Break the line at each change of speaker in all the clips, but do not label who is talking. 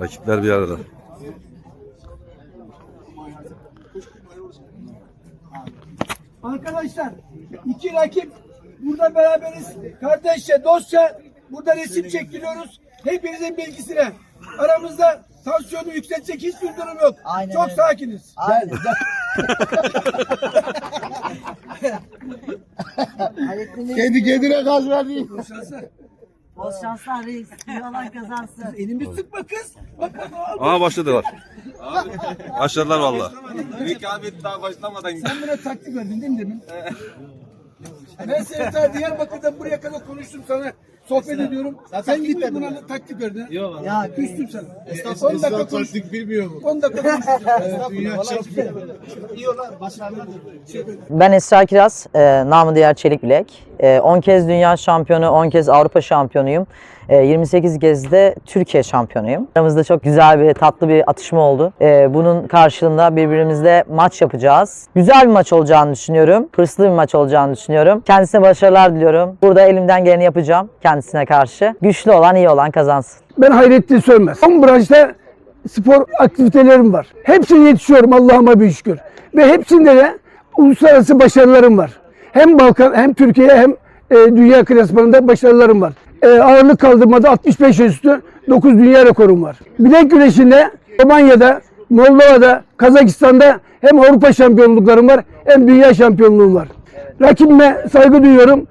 Rakipler bir arada.
Arkadaşlar iki rakip burada beraberiz. Kardeşçe, dostça burada resim çekiliyoruz. Hepinizin bilgisine. Aramızda tansiyonu yükseltecek hiçbir durum yok.
Aynen
Çok
öyle.
sakiniz.
Aynen.
Kendi kendine gaz verdi.
Bol şanslar reis. İyi olan kazansın.
Elimi sıkma kız. Bak bak bak.
Aa başladılar. Başladılar valla.
Rekabet daha başlamadan
Sen bana taktik verdin değil mi demin? ben seni ta Diyarbakır'dan buraya kadar konuştum sana. Sohbet ediyorum. Sen gittin buna taktik verdin. Yok.
Ya
Küstüm sana. 10 dakika konuş.
taktik bilmiyor mu?
10 dakika konuştum.
Dünya şampiyonu.
Ben Esra Kiraz, e, namı diğer Çelik Bilek. E, 10 kez dünya şampiyonu, 10 kez Avrupa şampiyonuyum. E, 28 kez de Türkiye şampiyonuyum. Aramızda çok güzel bir, tatlı bir atışma oldu. E, bunun karşılığında birbirimizle maç yapacağız. Güzel bir maç olacağını düşünüyorum. Hırslı bir maç olacağını düşünüyorum. Kendisine başarılar diliyorum. Burada elimden geleni yapacağım kendisine karşı. Güçlü olan, iyi olan kazansın.
Ben Hayrettin Sönmez. 10 branşta spor aktivitelerim var. Hepsine yetişiyorum Allah'ıma bir şükür. Ve hepsinde de uluslararası başarılarım var. Hem Balkan hem Türkiye hem e, dünya klasmanında başarılarım var. E, ağırlık kaldırmada 65 üstü 9 dünya rekorum var. Bilek güreşinde Romanya'da, Moldova'da, Kazakistan'da hem Avrupa şampiyonluklarım var hem dünya şampiyonluğum var. Rakibime saygı duyuyorum.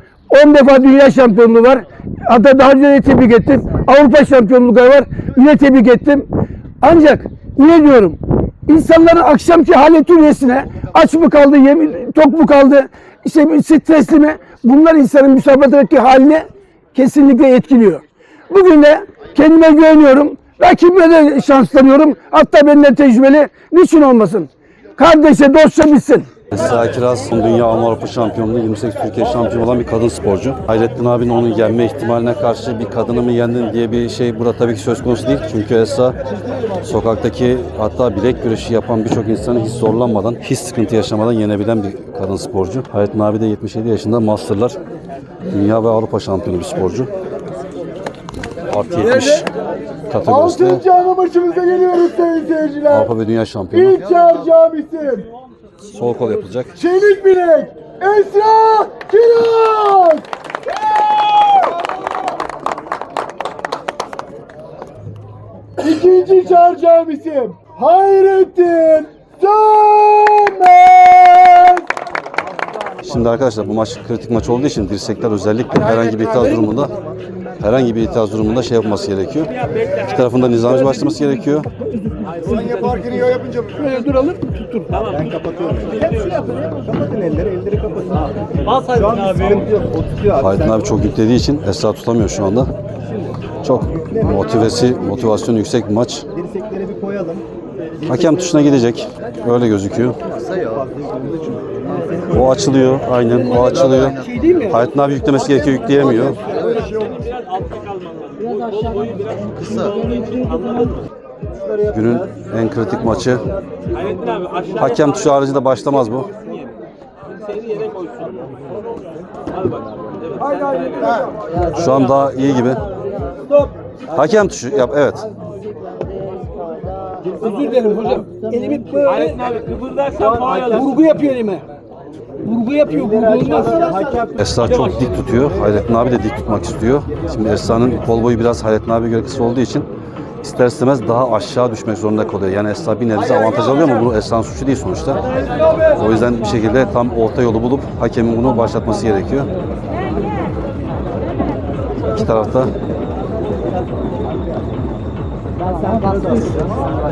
10 defa dünya şampiyonluğu var. Hatta daha önce de tebrik ettim. Avrupa şampiyonlukları var. Yine tebrik ettim. Ancak yine diyorum insanların akşamki haleti üyesine aç mı kaldı, yemin, tok mu kaldı, işte stresli mi? Bunlar insanın müsabakadaki haline kesinlikle etkiliyor. Bugün de kendime güveniyorum. Rakibime de şanslanıyorum. Hatta benden tecrübeli. Niçin olmasın? Kardeşe, dostça bitsin.
Esra Kiraz Dünya ama Avrupa şampiyonluğu 28 Türkiye şampiyonu olan bir kadın sporcu. Hayrettin abinin onu yenme ihtimaline karşı bir kadını mı yendin diye bir şey burada tabii ki söz konusu değil. Çünkü Esra sokaktaki hatta bilek güreşi yapan birçok insanı hiç zorlanmadan, hiç sıkıntı yaşamadan yenebilen bir kadın sporcu. Hayrettin abi de 77 yaşında Master'lar Dünya ve Avrupa şampiyonu bir sporcu. Artı 70 kategorisinde
Altıncı ana maçımıza geliyoruz sayın seyirciler.
Avrupa ve Dünya şampiyonu.
İlk yer camisi.
Sol kol yapılacak.
Çelik bilek. Esra Kiraz. İkinci çar camisi. Hayrettin Sönmez.
Şimdi arkadaşlar bu maç kritik maç olduğu için dirsekler özellikle herhangi bir itiraz durumunda herhangi bir itiraz durumunda şey yapması gerekiyor. İki tarafında nizamcı başlaması gerekiyor.
Sen yaparken iyi yapınca
Böyle duralım, tuttur.
ben kapatıyorum. Hepsi yapın. Kapatın elleri, elleri kapatın.
Bas
tutuyor abi.
Hayrettin abi çok yüklediği için Esra tutamıyor şu anda. Çok motivesi, motivasyonu yüksek bir maç.
Dirsekleri bir koyalım.
Hakem tuşuna gidecek. Öyle gözüküyor. O açılıyor. Aynen o açılıyor. Hayrettin abi yüklemesi gerekiyor. Yükleyemiyor. Günün en kritik maçı. Hakem tuşu haricinde başlamaz bu. Şu an daha iyi gibi. Hakem tuşu yap evet.
Özür dilerim hocam. Elimi böyle
Abi kıpırdarsan faul alır.
vurgu yapıyor elime. Vurgu yapıyor, vurgu olmaz.
Esra çok dik tutuyor. Hayrettin abi de dik tutmak istiyor. Şimdi Esra'nın kol boyu biraz Hayrettin abi göre kısa olduğu için ister istemez daha aşağı düşmek zorunda kalıyor. Yani Esra bir nebze avantaj alıyor ama bu Esra'nın suçu değil sonuçta. O yüzden bir şekilde tam orta yolu bulup hakemin bunu başlatması gerekiyor. İki tarafta
sen baskı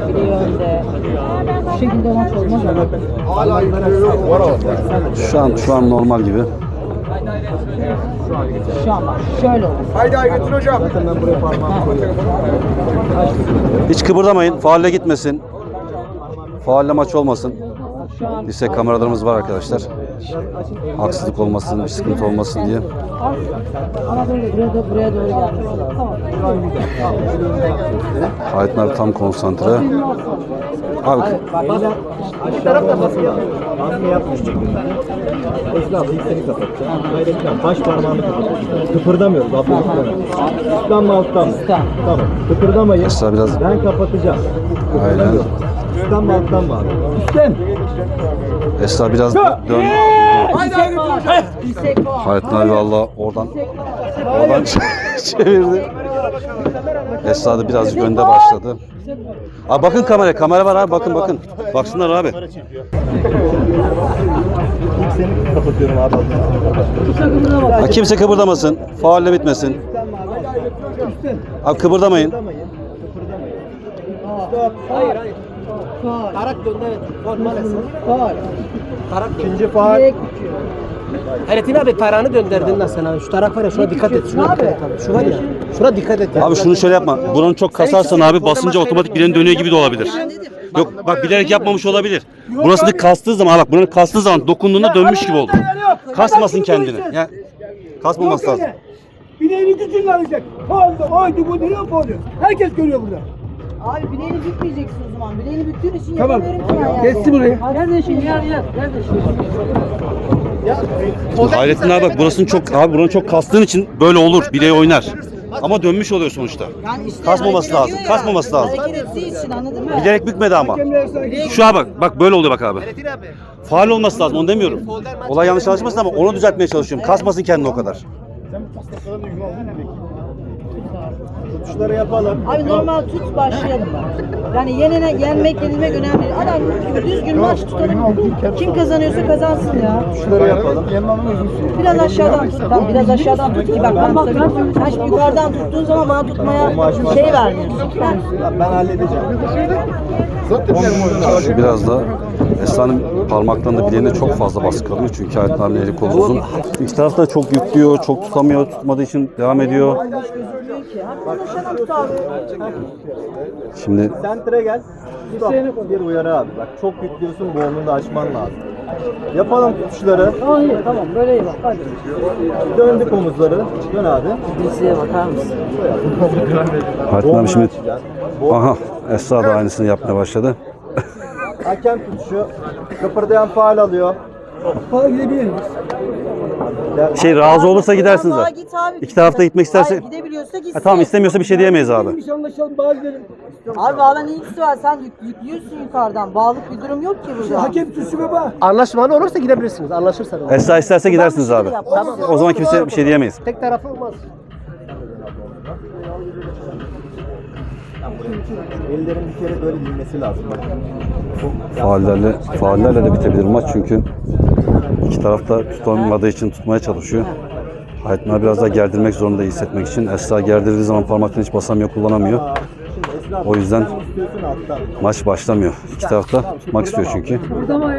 Biri önde. Bu şekilde maç olmaz ama.
Hala
şu an şu an normal gibi.
Şu an bak şöyle olur.
Haydi Hayrettin hocam. Zaten ben buraya parmağımı koyuyorum.
Hiç kıpırdamayın. Faulle gitmesin. Faulle maç olmasın. Dirsek kameralarımız var arkadaşlar. Haksızlık olmasın, bir sıkıntı olmasın diye.
Da.
Hayrettin abi tam konsantre. Abi
Eller aşağıda baskı yapıyor. Baskı çünkü. Esnaf ilk seni kapatacak. Hayretler baş parmağını kapatacak. Kıpırdamıyoruz. Üstten mi alttan mı?
Üstten.
Tamam. Kıpırdamayın.
Esra biraz
Ben kapatacağım.
aynen.
Üstten mi alttan mı abi?
Esra biraz dön. Hayrettin abi valla oradan oradan çevirdi. Esra da birazcık önde başladı. Abi bakın kamera, kamera var abi bakın bakın. Baksınlar abi.
İlk seni kapatıyorum abi.
Ha, kimse kıpırdamasın. Faulle bitmesin. Abi kıpırdamayın.
İkinci faal.
Hayrettin abi tarağını döndürdün lan sen abi. Şu tarak var ya şuna dikkat et. Şuna dikkat et abi. Şu var ya. Şuna dikkat et ya.
Abi şunu şöyle yapma. Buranı çok kasarsan abi basınca otomatik bileğin dönüyor gibi de olabilir. Yok bak bilerek yapmamış olabilir. Burasını kastığı zaman bak buranı kastığı zaman dokunduğunda dönmüş gibi oldu. Kasmasın kendini. Ya kasmaması lazım.
Bileğini gücünle alacak. Faulde oydu bu değil faulü. Herkes görüyor burada.
Abi bileğini bükmeyeceksin o zaman. Bileğini büktüğün için
Tamam.
yapamıyorum ki ben ya.
Geçti burayı.
Kardeşim yer yer. Kardeşim.
Hayrettin abi bak burasını çok abi buranı çok kastığın için böyle olur. Bileği oynar. Ama dönmüş oluyor sonuçta.
Yani işte
Kasmaması
hareket
lazım,
ediyor ya.
kasmaması lazım.
Hareket ettiği için anladın mı?
Bilerek bükmedi ama. Şu an bak bak böyle oluyor bak abi. Faal olması lazım onu demiyorum. Olay yanlış anlaşılmasın ama onu düzeltmeye çalışıyorum. Kasmasın kendini o kadar.
Tutuşları yapalım.
Abi normal tut başlayalım bak. Yani yenene, yenmek yenilmek önemli değil. Adam düzgün maç tutalım. Kim kazanıyorsa kazansın ya.
Tutuşları yapalım.
Biraz aşağıdan tut. Tamam biraz aşağıdan tut ki bak ben. Sen şimdi yukarıdan tuttuğun zaman bana tutmaya şey vermiyorsun. Ben
Ben halledeceğim.
Biraz da Esra'nın parmaklarında bileğine çok fazla baskı kalıyor çünkü abinin eli kolu uzun. İki taraf da çok yüklüyor, çok tutamıyor, tutmadığı için devam ediyor.
Abi.
Şimdi
Sentre gel. Stop. Bir uyarı abi. Bak çok yüklüyorsun boğumunu da açman lazım. Yapalım tutuşları.
Tamam iyi tamam böyle iyi bak hadi.
Döndük omuzları. Dön abi.
Dirseğe bakar mısın?
Hayrettin abi şimdi aha Esra da aynısını yapmaya başladı.
Hakem tutuşu. Kıpırdayan faal alıyor.
Faul gidebilir
Şey razı olursa gidersiniz abi.
git abi.
İki tarafta gitmek isterse
Hayır, gidebiliyorsa gitsin.
Ha, tamam istemiyorsa bir şey diyemeyiz abi.
Şey anlaşalım bazıları.
Abi valla ne ilgisi var sen yük, yüklüyorsun yukarıdan. Bağlık bir durum yok ki burada.
Hakem tutuşu baba.
Anlaşmalı olursa gidebilirsiniz. Anlaşırsanız.
Esra isterse gidersiniz abi.
Yap, tamam.
O zaman kimse bir şey diyemeyiz.
Tek taraflı olmaz.
Ellerin bir kere böyle bilmesi lazım. Bak.
Faullerle, faullerle de bitebilir maç çünkü iki taraf da tutamadığı için tutmaya çalışıyor. Abi biraz daha gerdirmek zorunda hissetmek için. Esra gerdirdiği zaman parmaktan hiç basamıyor, kullanamıyor. O yüzden maç başlamıyor. İki taraf da tutmak istiyor çünkü.
Tamam.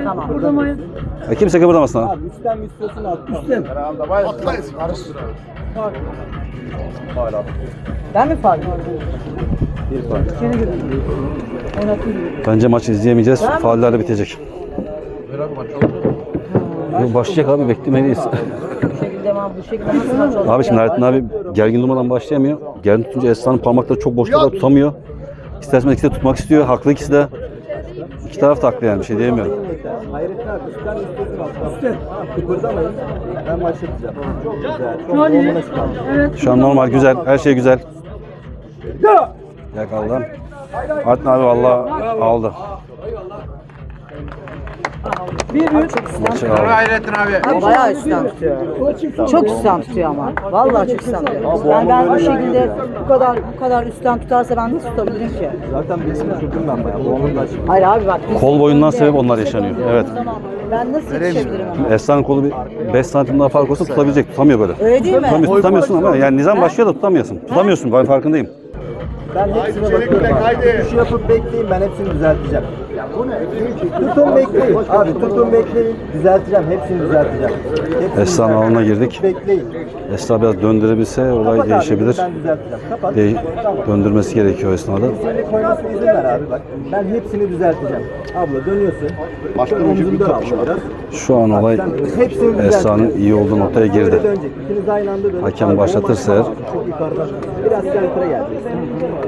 E, kimse kıpırdamasın abi.
Abi üstten mi istiyorsun alttan? mı?
Ben mi fark
Bir.
Bence maçı izleyemeyeceğiz. Faullerle bitecek. Yok, başlayacak abi beklemeliyiz. Abi şimdi
ya?
Hayrettin abi gergin durmadan başlayamıyor. Gergin tutunca Esra'nın parmakları çok boşta tutamıyor. İstersen ikisi de tutmak istiyor. Haklı ikisi de. İki taraf da haklı yani bir şey diyemiyorum.
Hayrettin abi üstten mi istiyorsun alttan? Üstten. Kıpırdamayın. Ben başlatacağım. Çok güzel. Çok boğumuna çıkalım.
Şu an normal, güzel. Her şey güzel. Yakaladım. Hayrettin abi valla aldı. Maçı aldı.
Abi bayağı üstten tutuyor. Çok üstten tutuyor ama. Vallahi çok üstten tutuyor. Ben, ben bu şekilde bu kadar bu kadar üstten tutarsa ben nasıl tutabilirim ki?
Zaten birisini düşürdüm ben bayağı. Boğumun da açık.
Hayır abi bak. biz-
Kol boyundan sebep onlar yaşanıyor. Evet.
Ben nasıl yetişebilirim ona?
Esra'nın kolu bir 5 santim daha fark olsa tutabilecek. Tutamıyor böyle.
Öyle değil mi?
Tutamıyorsun, tutamıyorsun ama yani nizam başlıyor da tutamıyorsun. Tutamıyorsun ben farkındayım.
Ben hepsine bakıyorum abi. Tutuş yapıp bekleyin ben hepsini düzelteceğim. Tutun bekleyin. Abi tutun bekleyin. Düzelteceğim. Hepsini düzelteceğim. Hepsini düzelteceğim.
alanına girdik.
Bekleyin.
Esra biraz döndürebilse olay
Kapat abi,
değişebilir.
Ben düzelteceğim. Kapat.
De-
Tamam.
döndürmesi gerekiyor o esnada.
Seni koymasına izin ver abi bak. Ben hepsini düzelteceğim. Abla dönüyorsun. Başka al biraz.
Şu an olay
hepsini.
Esra'nın iyi olduğu noktaya girdi. Hakem
Abi,
başlatırsa eğer-.
Biraz sentre geleceksin.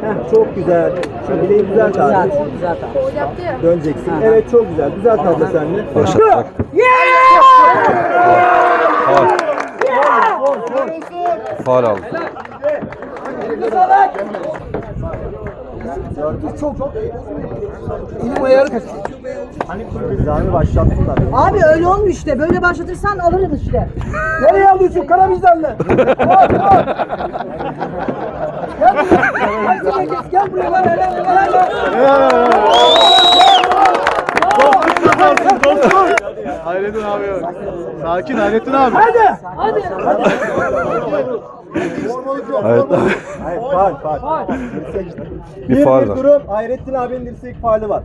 Heh, çok güzel. Şu bileği güzel
Güzel,
tabi.
güzel tabii.
Döneceksin. Evet çok güzel. Güzel tablo sende.
Başlattık. Faal. Faal aldı.
Elim ayarı kaçtı.
Zami başlattın da.
Abi öyle olmuyor işte. Böyle başlatırsan alırım işte.
Nereye alıyorsun Karabizlerle? Gel buraya. Gel buraya. Gel buraya. Gel buraya.
Hayrettin abi. Sakin Hayrettin abi.
Hadi.
Evet.
Hayır faal faal. Dirsek.
Bir
Bir,
faal
bir
var.
durum Hayrettin abinin dirsek faali var.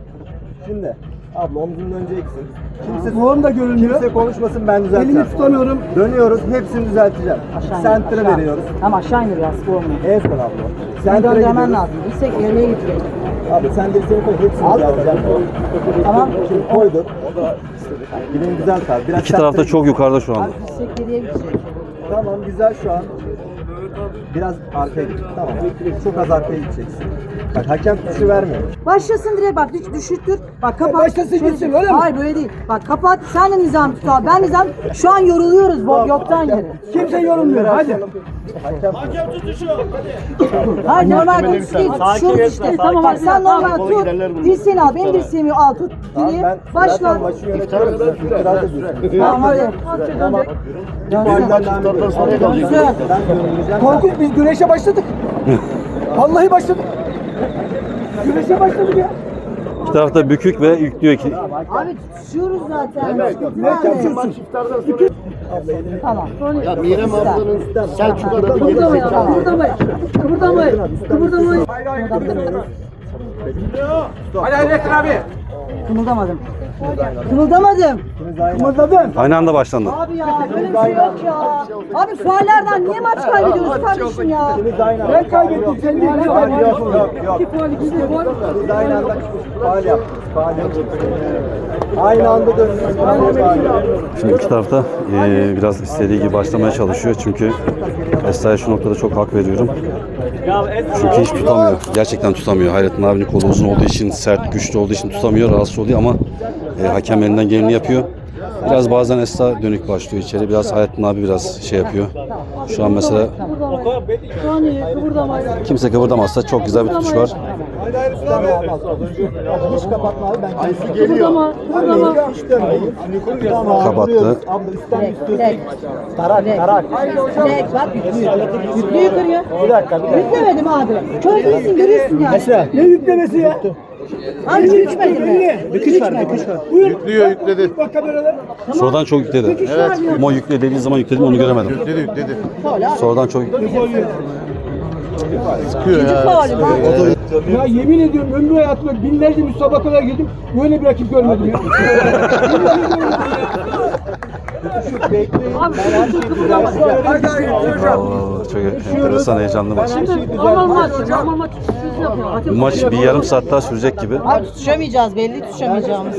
Şimdi abla omzunu döneceksin. Kimse,
Doğum da görünüyor.
kimse konuşmasın ben
Elimi
düzelteceğim.
tutamıyorum.
Dönüyoruz hepsini düzelteceğim.
Aşağı aşağı.
veriyoruz.
Tamam aşağı indir biraz. Olmuyor.
Evet abla.
Sen
Center'a
döndürmen
gidiyoruz.
lazım. Yüksek geriye getirelim.
Abi sen dirseğini koy hepsini düzelteceğim.
Tamam.
Şimdi koyduk. Bileğin güzel. Biraz
İki tarafta çok yukarıda şu anda.
Tamam güzel şu an. Biraz arkaya git. Tamam. Çok az arkaya gideceksin. Bak hakem tuşu vermiyor.
Başlasın direkt bak hiç düşürtür. Bak kapat.
Başlasın
Şöyle-
gitsin, öyle mi?
Hayır böyle değil. Bak kapat sen de nizam tut abi. Ben nizam şu an yoruluyoruz bu yoktan yere.
Kimse yorulmuyor. Hadi.
Hakem
Hayır normal dönüş değil. Tutuşuyoruz işte. Tamam bak sen normal tut. Dirseğini al. Benim dirseğimi al tut. Direği başla. Tamam hadi.
Tamam. Faulden
Korkunç biz güreşe başladık. Vallahi başladık. Güreşe başladık ya.
İki tarafta bükük ve yüklüyor ki.
Abi tutuşuyoruz zaten.
Ne yapıyorsun?
Tamam.
Ya Mirem ablanın Selçuk'a da bir
Kıpırdamayın.
gerizekalı.
Kıpırdamayın. Kıpırdamayın. Kıpırdamayın.
Hadi Hayrettin abi.
Kımıldamadım. Kımıldamadım.
Kımıldadın.
Aynı anda başlandı.
Abi ya böyle bir şey yok ya. Abi faallerden niye maç kaybediyoruz kardeşim ya?
Ben kaybettim. Sen değil. Ben
Yok
kaybettim.
yok yok. yok. Biz aynı anda faal yaptık. Faal yaptık. Aynı anda dönüyoruz.
Şimdi iki tarafta eee, biraz istediği gibi başlamaya çalışıyor. Çünkü Esra'ya şu noktada çok hak veriyorum. Çünkü hiç tutamıyor. Gerçekten tutamıyor. Hayrettin abinin kolu uzun olduğu için, sert, güçlü olduğu için tutamıyor. Rahatsız oluyor ama e, hakem elinden geleni yapıyor. Biraz bazen Esra dönük başlıyor içeri. Biraz Hayrettin abi biraz şey yapıyor. Şu an mesela kimse kıvırdamazsa çok güzel bir tutuş var. Kapattı.
Tarak tarak.
Bak yukarıya.
Bir dakika bir dakika.
Yüklemedim abi. Kör değilsin görüyorsun yani.
Ne yüklemesi ya?
Yüklemedim mi?
Büküş var, büküş var.
Yüklüyor yükledi.
Bak kameralar.
Sonradan çok yükledi. Ama yükle dediği zaman yükledim onu göremedim.
Yükledi yükledi.
Sonradan çok yükledi.
Faulü bak.
Ya yemin ediyorum ömrü hayatımda binlerce müsabakalara girdim. Böyle bir rakip görmedim ya.
Çok enteresan heyecanlı maç.
Normal maç. Normal maç.
Bu maç bir yarım saat daha sürecek gibi.
Abi tutuşamayacağız belli tutuşamayacağımız.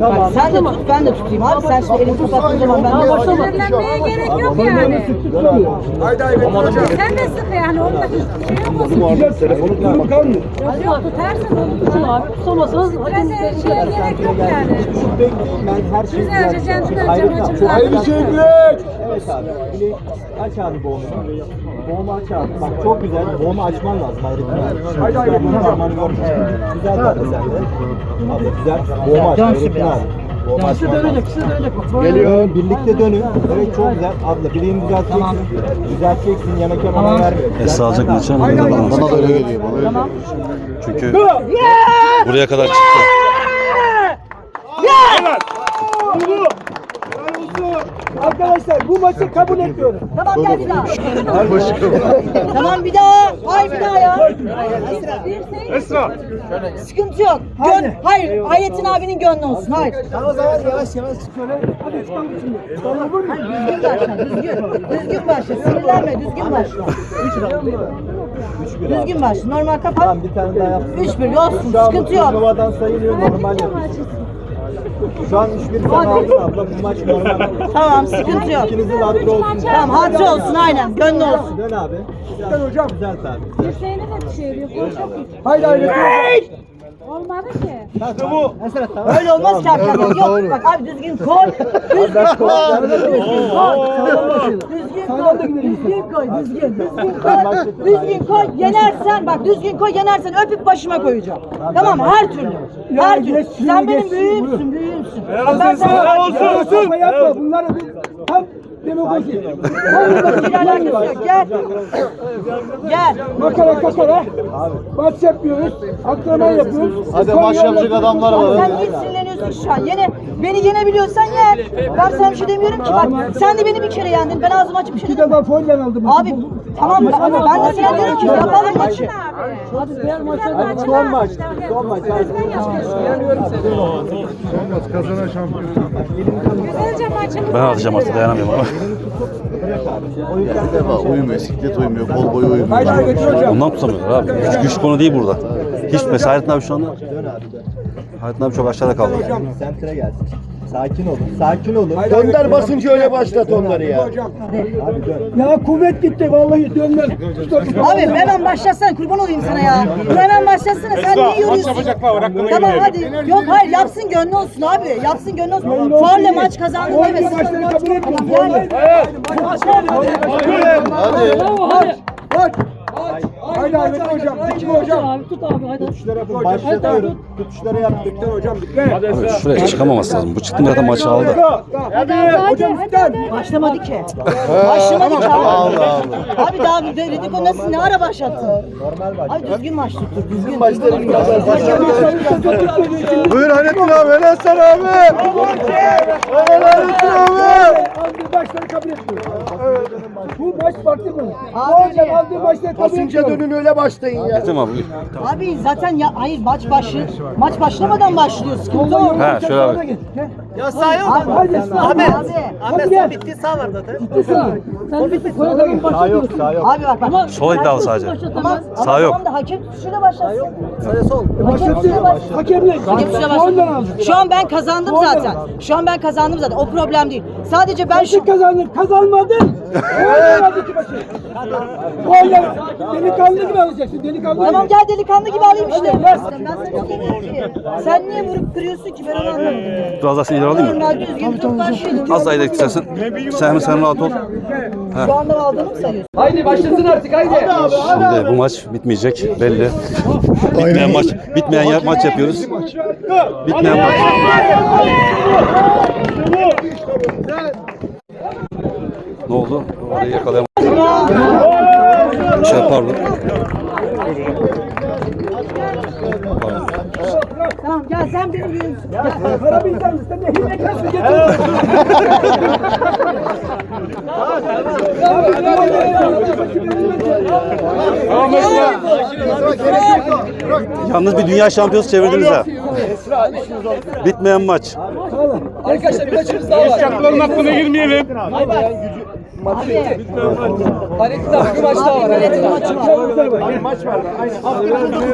Bak sen de tut ben de tutayım abi sen şimdi elini tuttığın zaman ben de
Sinirlenmeye gerek yok yani. Sen de sık yani. Hiçbir şey olmasın.
Telefonu kalmıyor.
Yok tutarsan onu tutun abi. Tutamasanız strese şeye gerek yok yani.
Bekleyin ben her şeyi
Güzelce centilmence
Hayır,
maçımızı
çok-
Aynı şey
Evet abi. Aç abi boğumu. Boğumu aç abi. Bak çok güzel. Boğumu açman lazım Hayrettin abi. Haydi haydi. Boğumu parmağını görmüyorsun. Güzel sen de. Abla güzel. Boğumu aç. Hayrettin abi. Boğumu açman lazım. Geliyor. Birlikte dönün. Evet çok güzel. Abla bileğini düzelteceksin. Düzelteceksin. Yemek yemene vermiyor.
Esra alacak maçı ama
Bana da öyle geliyor. Bana öyle geliyor.
Çünkü buraya kadar çıktı.
Arkadaşlar bu maçı kabul etmiyorum.
Tamam gel bir daha. tamam bir daha. Ay bir daha ya.
Esra.
Sıkıntı yok. Gön hayır Hayrettin abinin gönlü olsun. Hayır.
O zaman yavaş yavaş şöyle. Hadi çıkalım şimdi.
Düzgün başla. Düzgün. Düzgün başla. Sinirlenme. Düzgün başla. Düzgün başla. Normal kapat.
Tamam bir tane daha yap.
Üç bir olsun.
Şu an
Sıkıntı yok.
turnuvadan sayılıyor normal yapıyorsun. Şu an 3-1 sen aldın abla. Bu maç normal.
Tamam sıkıntı yok.
İkinizin hakkı olsun.
Tamam hatırı olsun aynen. Gönlü olsun.
Dön abi. Güzel hocam. Güzel tabi.
Dirseğine de çeviriyor. Koşak hiç.
Haydi haydi.
Olmadı ki.
Öyle olmaz ki hakikaten. Yok bak abi düzgün koy. Düzgün koy. Düzgün koy. Düzgün koy. Düzgün koy. Düzgün. Düzgün koy. Düzgün koy. Yenersen bak düzgün koy. Yenersen öpüp başıma koyacağım. Tamam? Her türlü. Her türlü. Sen benim büyüğümsün. Büyüğümsün. Ben sana
Yapma yapma. Bunları bir tam demokrasi.
bir alakası yok. Gel. Gel.
Makara kakara. Maç yapıyoruz. Antrenman yapıyoruz.
Hadi maç yapacak adamlar var.
Sen niye sinirleniyorsun şu an? Yine beni yenebiliyorsan yen. Ben sana bir şey demiyorum ki bak. Sen de beni bir kere yendin. Ben ağzımı açıp bir şey
Bir
dedim.
defa foyla aldım.
Abi tamam mı? Ama ben de sana diyorum ki yapalım maçı.
Hadi diğer maça da.
Son maç. Son maç.
Güzelce maçımız
Ben atacağım artık dayanamıyorum ama.
Defa uyumuyor, siklet uyumuyor, kol boyu uyumuyor.
Ondan tutamıyorlar abi. Güç, güç konu değil burada. Hiç mesela Hayrettin abi şu anda Hayrettin abi çok aşağıda kaldı.
Sentre gelsin. Sakin olun. Sakin olun.
Gönder basınca öyle başlat onları ya.
Abi dön.
Ya kuvvet gitti vallahi dönmez.
Abi hemen başlasana kurban olayım sana ya. Hemen başlasana sen niye yoruyorsun? Tamam hadi. Yok hayır yapsın gönlü olsun abi. Yapsın gönlü olsun. Fuarla maç kazandı demesin. yani.
Hadi.
Hadi.
Haydi haydi hocam. Dikme hocam.
Abi tut abi hadi.
Tutuşlara yapın. Başlatıyorum. Tutuşlara yaptık.
hocam dikme.
Abi şuraya çıkamaması lazım. Bu çıktı zaten maçı aldı.
Hadi hadi hadi.
Başlamadı ki. Başlamadı ki abi.
Allah Allah.
Abi daha bir dedik o nasıl ne ara başlattın? Abi düzgün maç tuttur. Düzgün.
Buyur Hayrettin abi, helal sana abi. Helal Hayrettin abi.
Aldığı maçları kabul etmiyor. Bu maç farklı mı?
Abi.
Hocam aldığı maçları kabul
Basınca
etmiyor.
dönün öyle başlayın ya.
Mi abi?
Abi zaten ya hayır maç başı maç başlamadan başlıyor sıkıntı o.
He şöyle abi.
Ya sağ yok.
Abi,
Hadi.
abi, abi,
Ahmet son bitti sağ var zaten.
Sen bir koy adamın
Sağ yok. Sağ yok.
abi bak bak.
Sol iddialı sadece.
Tamam,
Sağ yok.
Tamam da hakem tutuşuyla başlasın.
Sağ sol.
Hakem tutuşuyla başlasın.
Hakemle.
Hakem tutuşuyla
Ondan
başlasın. Şu an ben kazandım zaten. Şu an ben kazandım zaten. O problem değil. Sadece ben şu
Beşik kazandı. Kazanmadın. Oynamadı ki maçı. Oyna. Delikanlı gibi alacaksın. Delikanlı
Tamam gel delikanlı gibi alayım işte. Ben sana şey ki. Sen niye vurup kırıyorsun ki ben onu anlamadım.
Biraz daha seni ileri alayım mı?
Düzgün.
Az daha ileri istersen. Sen, sen rahat ol.
Şu anda aldığını mı sayıyorsun?
Şimdi bu maç bitmeyecek belli. Bitmeyen maç, bitmeyen ya- maç yapıyoruz. Bitmeyen maç. Ne oldu? Orayı yakalayamadım. Şey pardon.
Tamam gel sen benim.
Para bilsen sen de hile kasın getir.
Yalnız bir dünya şampiyonası çevirdiniz ha. Bitmeyen maç.
Eşkakların hakkına girmeyelim.
Abi. Abi milletin maçı var.